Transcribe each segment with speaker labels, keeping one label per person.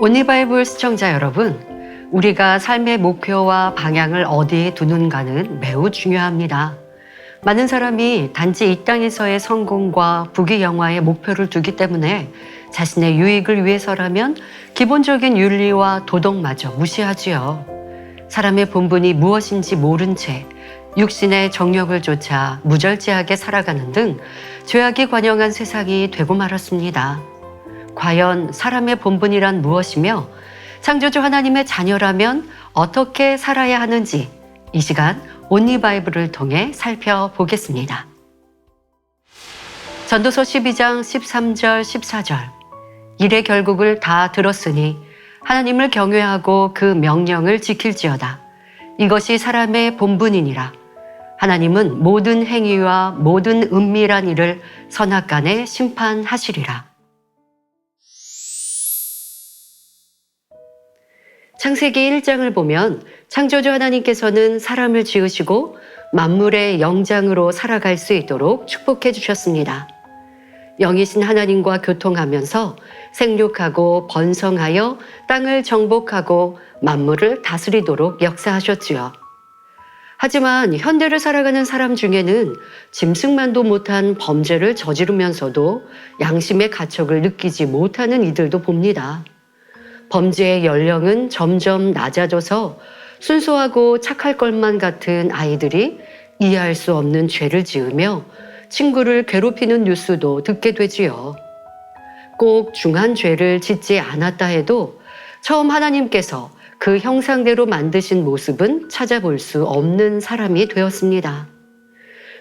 Speaker 1: 온리바이블 시청자 여러분, 우리가 삶의 목표와 방향을 어디에 두는가는 매우 중요합니다. 많은 사람이 단지 이 땅에서의 성공과 부귀 영화에 목표를 두기 때문에 자신의 유익을 위해서라면 기본적인 윤리와 도덕마저 무시하지요. 사람의 본분이 무엇인지 모른 채 육신의 정력을 쫓아 무절제하게 살아가는 등 죄악이 관영한 세상이 되고 말았습니다. 과연 사람의 본분이란 무엇이며 창조주 하나님의 자녀라면 어떻게 살아야 하는지 이 시간 온리 바이블을 통해 살펴보겠습니다. 전도서 12장 13절 14절 일의 결국을 다 들었으니 하나님을 경외하고 그 명령을 지킬지어다. 이것이 사람의 본분이니라. 하나님은 모든 행위와 모든 은밀한 일을 선악간에 심판하시리라. 창세기 1장을 보면 창조주 하나님께서는 사람을 지으시고 만물의 영장으로 살아갈 수 있도록 축복해 주셨습니다. 영이신 하나님과 교통하면서 생육하고 번성하여 땅을 정복하고 만물을 다스리도록 역사하셨지요. 하지만 현대를 살아가는 사람 중에는 짐승만도 못한 범죄를 저지르면서도 양심의 가책을 느끼지 못하는 이들도 봅니다. 범죄의 연령은 점점 낮아져서 순수하고 착할 것만 같은 아이들이 이해할 수 없는 죄를 지으며 친구를 괴롭히는 뉴스도 듣게 되지요. 꼭 중한 죄를 짓지 않았다 해도 처음 하나님께서 그 형상대로 만드신 모습은 찾아볼 수 없는 사람이 되었습니다.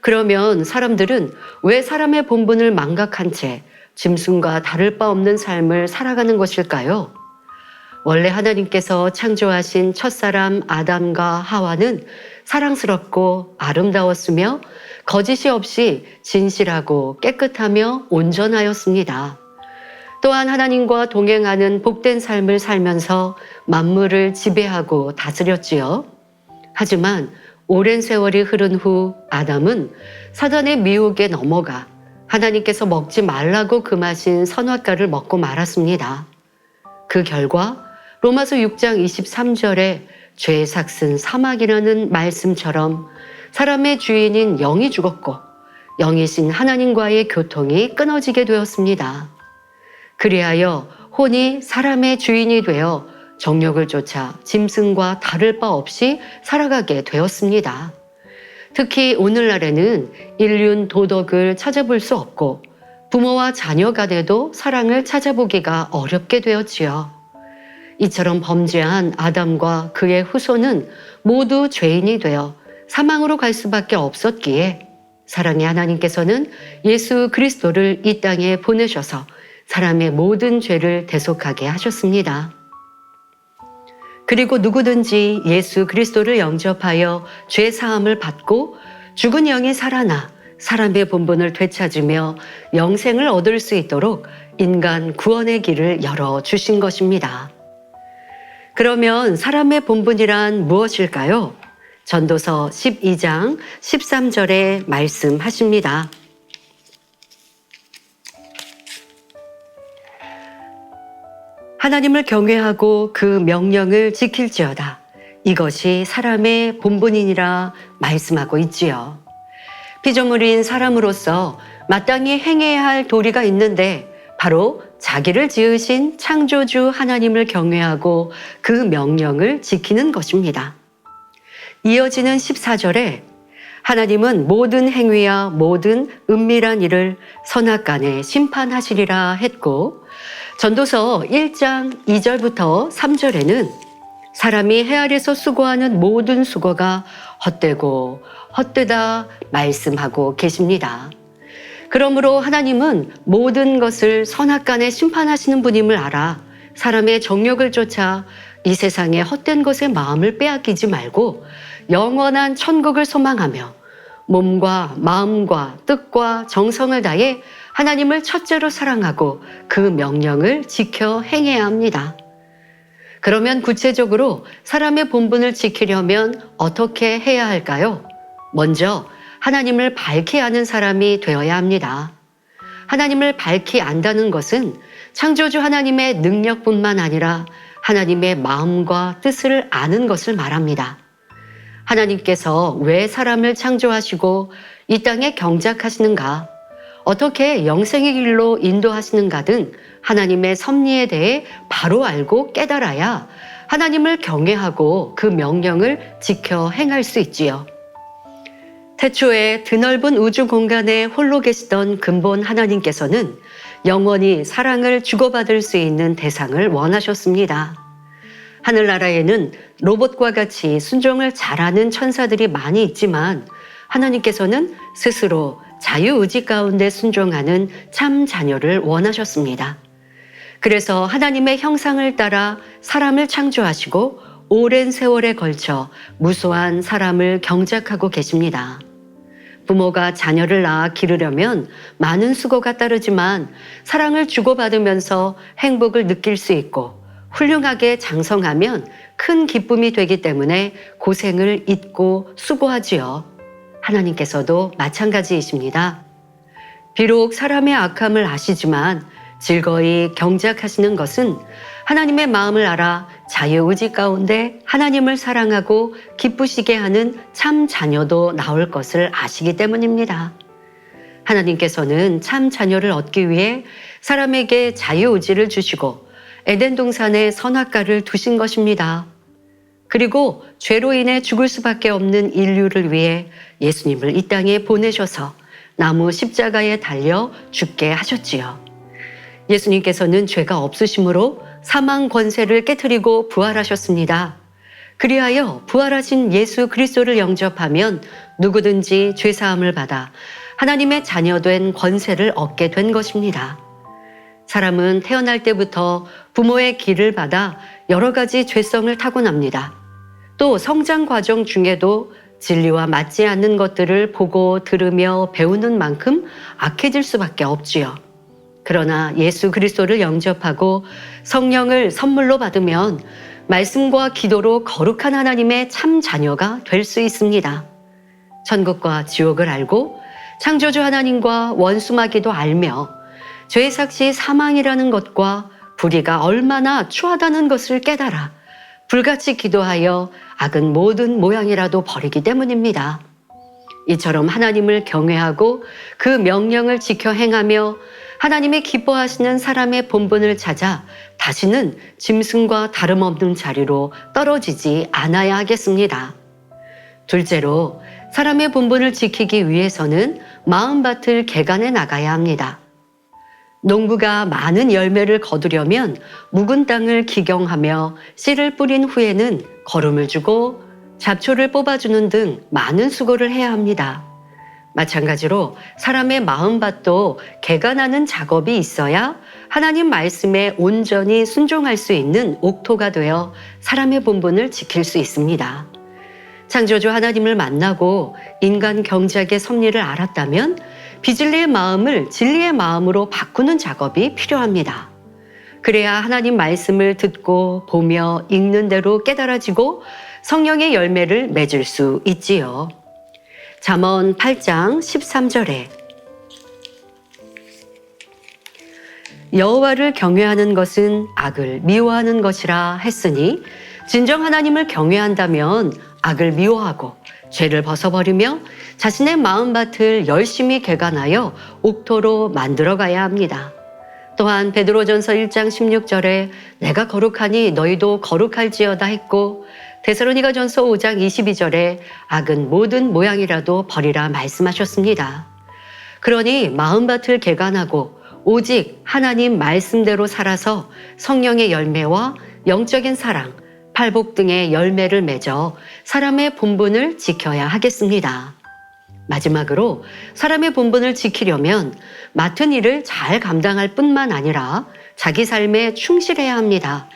Speaker 1: 그러면 사람들은 왜 사람의 본분을 망각한 채 짐승과 다를 바 없는 삶을 살아가는 것일까요? 원래 하나님께서 창조하신 첫사람 아담과 하와는 사랑스럽고 아름다웠으며 거짓이 없이 진실하고 깨끗하며 온전하였습니다. 또한 하나님과 동행하는 복된 삶을 살면서 만물을 지배하고 다스렸지요. 하지만 오랜 세월이 흐른 후 아담은 사단의 미혹에 넘어가 하나님께서 먹지 말라고 금하신 선악과를 먹고 말았습니다. 그 결과 로마서 6장 23절에 죄의 삭슨 사막이라는 말씀처럼 사람의 주인인 영이 죽었고 영이신 하나님과의 교통이 끊어지게 되었습니다. 그리하여 혼이 사람의 주인이 되어 정욕을 쫓아 짐승과 다를 바 없이 살아가게 되었습니다. 특히 오늘날에는 인륜 도덕을 찾아볼 수 없고 부모와 자녀 간에도 사랑을 찾아보기가 어렵게 되었지요. 이처럼 범죄한 아담과 그의 후손은 모두 죄인이 되어 사망으로 갈 수밖에 없었기에 사랑의 하나님께서는 예수 그리스도를 이 땅에 보내셔서 사람의 모든 죄를 대속하게 하셨습니다. 그리고 누구든지 예수 그리스도를 영접하여 죄 사함을 받고 죽은 영이 살아나 사람의 본분을 되찾으며 영생을 얻을 수 있도록 인간 구원의 길을 열어 주신 것입니다. 그러면 사람의 본분이란 무엇일까요? 전도서 12장 13절에 말씀하십니다. 하나님을 경외하고 그 명령을 지킬지어다. 이것이 사람의 본분이니라 말씀하고 있지요. 피조물인 사람으로서 마땅히 행해야 할 도리가 있는데 바로 자기를 지으신 창조주 하나님을 경외하고 그 명령을 지키는 것입니다. 이어지는 14절에 하나님은 모든 행위와 모든 은밀한 일을 선악간에 심판하시리라 했고 전도서 1장 2절부터 3절에는 사람이 해 아래서 수고하는 모든 수고가 헛되고 헛되다 말씀하고 계십니다. 그러므로 하나님은 모든 것을 선악간에 심판하시는 분임을 알아 사람의 정욕을 쫓아 이 세상의 헛된 것에 마음을 빼앗기지 말고 영원한 천국을 소망하며 몸과 마음과 뜻과 정성을 다해 하나님을 첫째로 사랑하고 그 명령을 지켜 행해야 합니다. 그러면 구체적으로 사람의 본분을 지키려면 어떻게 해야 할까요? 먼저 하나님을 밝히 아는 사람이 되어야 합니다. 하나님을 밝히 안다는 것은 창조주 하나님의 능력뿐만 아니라 하나님의 마음과 뜻을 아는 것을 말합니다. 하나님께서 왜 사람을 창조하시고 이 땅에 경작하시는가, 어떻게 영생의 길로 인도하시는가 등 하나님의 섭리에 대해 바로 알고 깨달아야 하나님을 경외하고 그 명령을 지켜 행할 수 있지요. 태초에 드넓은 우주 공간에 홀로 계시던 근본 하나님께서는 영원히 사랑을 주고받을 수 있는 대상을 원하셨습니다. 하늘나라에는 로봇과 같이 순종을 잘하는 천사들이 많이 있지만 하나님께서는 스스로 자유의지 가운데 순종하는 참 자녀를 원하셨습니다. 그래서 하나님의 형상을 따라 사람을 창조하시고 오랜 세월에 걸쳐 무수한 사람을 경작하고 계십니다. 부모가 자녀를 낳아 기르려면 많은 수고가 따르지만 사랑을 주고받으면서 행복을 느낄 수 있고 훌륭하게 장성하면 큰 기쁨이 되기 때문에 고생을 잊고 수고하지요. 하나님께서도 마찬가지이십니다. 비록 사람의 악함을 아시지만 즐거이 경작하시는 것은 하나님의 마음을 알아 자유의지 가운데 하나님을 사랑하고 기쁘시게 하는 참 자녀도 나올 것을 아시기 때문입니다. 하나님께서는 참 자녀를 얻기 위해 사람에게 자유의지를 주시고 에덴 동산에 선악과를 두신 것입니다. 그리고 죄로 인해 죽을 수밖에 없는 인류를 위해 예수님을 이 땅에 보내셔서 나무 십자가에 달려 죽게 하셨지요. 예수님께서는 죄가 없으심으로 사망 권세를 깨뜨리고 부활하셨습니다. 그리하여 부활하신 예수 그리스도를 영접하면 누구든지 죄 사함을 받아 하나님의 자녀된 권세를 얻게 된 것입니다. 사람은 태어날 때부터 부모의 길을 받아 여러 가지 죄성을 타고납니다. 또 성장 과정 중에도 진리와 맞지 않는 것들을 보고 들으며 배우는 만큼 악해질 수밖에 없지요. 그러나 예수 그리스도를 영접하고 성령을 선물로 받으면 말씀과 기도로 거룩한 하나님의 참 자녀가 될 수 있습니다. 천국과 지옥을 알고 창조주 하나님과 원수마귀도 알며 죄의 삭시 사망이라는 것과 불의가 얼마나 추하다는 것을 깨달아 불같이 기도하여 악은 모든 모양이라도 버리기 때문입니다. 이처럼 하나님을 경외하고 그 명령을 지켜 행하며 하나님의 기뻐하시는 사람의 본분을 찾아 다시는 짐승과 다름없는 자리로 떨어지지 않아야 하겠습니다. 둘째로 사람의 본분을 지키기 위해서는 마음밭을 개간해 나가야 합니다. 농부가 많은 열매를 거두려면 묵은 땅을 기경하며 씨를 뿌린 후에는 거름을 주고 잡초를 뽑아주는 등 많은 수고를 해야 합니다. 마찬가지로 사람의 마음밭도 개간하는 작업이 있어야 하나님 말씀에 온전히 순종할 수 있는 옥토가 되어 사람의 본분을 지킬 수 있습니다. 창조주 하나님을 만나고 인간 경작의 섭리를 알았다면 비진리의 마음을 진리의 마음으로 바꾸는 작업이 필요합니다. 그래야 하나님 말씀을 듣고 보며 읽는 대로 깨달아지고 성령의 열매를 맺을 수 있지요. 잠언 8장 13절에 여호와를 경외하는 것은 악을 미워하는 것이라 했으니 진정 하나님을 경외한다면 악을 미워하고 죄를 벗어버리며 자신의 마음밭을 열심히 개간하여 옥토로 만들어 가야 합니다. 또한 베드로전서 1장 16절에 내가 거룩하니 너희도 거룩할지어다 했고 데살로니가전서 5장 22절에 악은 모든 모양이라도 버리라 말씀하셨습니다. 그러니 마음밭을 개간하고 오직 하나님 말씀대로 살아서 성령의 열매와 영적인 사랑, 팔복 등의 열매를 맺어 사람의 본분을 지켜야 하겠습니다. 마지막으로 사람의 본분을 지키려면 맡은 일을 잘 감당할 뿐만 아니라 자기 삶에 충실해야 합니다.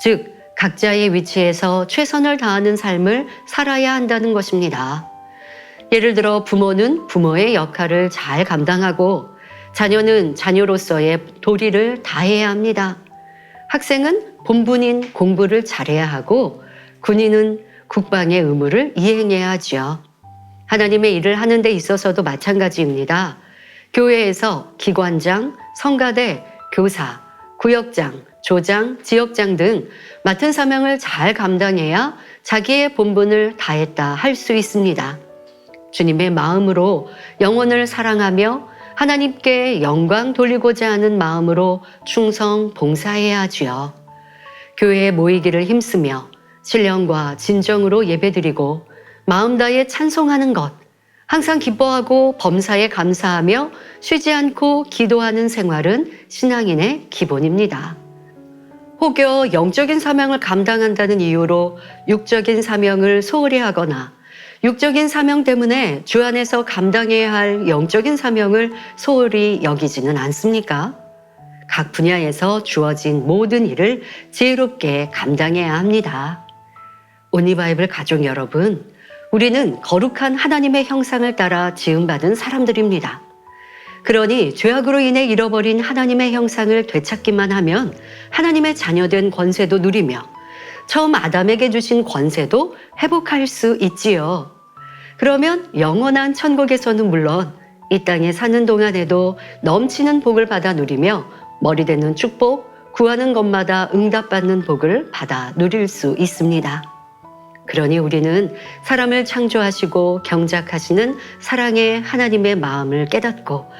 Speaker 1: 즉, 각자의 위치에서 최선을 다하는 삶을 살아야 한다는 것입니다. 예를 들어 부모는 부모의 역할을 잘 감당하고 자녀는 자녀로서의 도리를 다해야 합니다. 학생은 본분인 공부를 잘해야 하고 군인은 국방의 의무를 이행해야 하지요. 하나님의 일을 하는 데 있어서도 마찬가지입니다. 교회에서 기관장, 성가대, 교사, 구역장, 조장, 지역장 등 맡은 사명을 잘 감당해야 자기의 본분을 다했다 할 수 있습니다. 주님의 마음으로 영혼을 사랑하며 하나님께 영광 돌리고자 하는 마음으로 충성 봉사해야 하지요. 교회에 모이기를 힘쓰며 신령과 진정으로 예배드리고 마음 다해 찬송하는 것, 항상 기뻐하고 범사에 감사하며 쉬지 않고 기도하는 생활은 신앙인의 기본입니다. 혹여 영적인 사명을 감당한다는 이유로 육적인 사명을 소홀히 하거나 육적인 사명 때문에 주 안에서 감당해야 할 영적인 사명을 소홀히 여기지는 않습니까? 각 분야에서 주어진 모든 일을 지혜롭게 감당해야 합니다. 오니바이블 가족 여러분, 우리는 거룩한 하나님의 형상을 따라 지음받은 사람들입니다. 그러니 죄악으로 인해 잃어버린 하나님의 형상을 되찾기만 하면 하나님의 자녀된 권세도 누리며 처음 아담에게 주신 권세도 회복할 수 있지요. 그러면 영원한 천국에서는 물론 이 땅에 사는 동안에도 넘치는 복을 받아 누리며 머리 되는 축복, 구하는 것마다 응답받는 복을 받아 누릴 수 있습니다. 그러니 우리는 사람을 창조하시고 경작하시는 사랑의 하나님의 마음을 깨닫고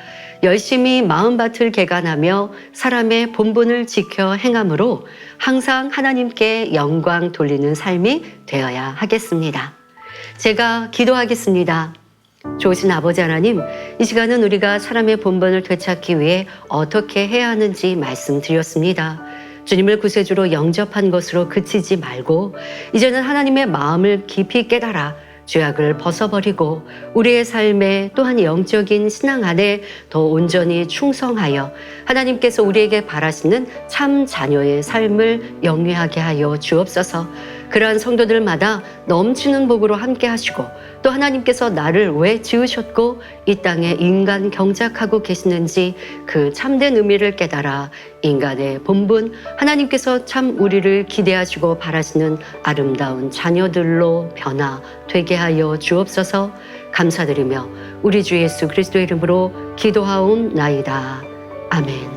Speaker 1: 열심히 마음밭을 개간하며 사람의 본분을 지켜 행함으로 항상 하나님께 영광 돌리는 삶이 되어야 하겠습니다. 제가 기도하겠습니다. 좋으신 아버지 하나님, 이 시간은 우리가 사람의 본분을 되찾기 위해 어떻게 해야 하는지 말씀드렸습니다. 주님을 구세주로 영접한 것으로 그치지 말고 이제는 하나님의 마음을 깊이 깨달아 죄악을 벗어버리고 우리의 삶에 또한 영적인 신앙 안에 더 온전히 충성하여 하나님께서 우리에게 바라시는 참 자녀의 삶을 영위하게 하여 주옵소서. 그러한 성도들마다 넘치는 복으로 함께 하시고 또 하나님께서 나를 왜 지으셨고 이 땅에 인간 경작하고 계시는지 그 참된 의미를 깨달아 인간의 본분 하나님께서 참 우리를 기대하시고 바라시는 아름다운 자녀들로 변화되게 하여 주옵소서 감사드리며 우리 주 예수 그리스도의 이름으로 기도하옵나이다. 아멘.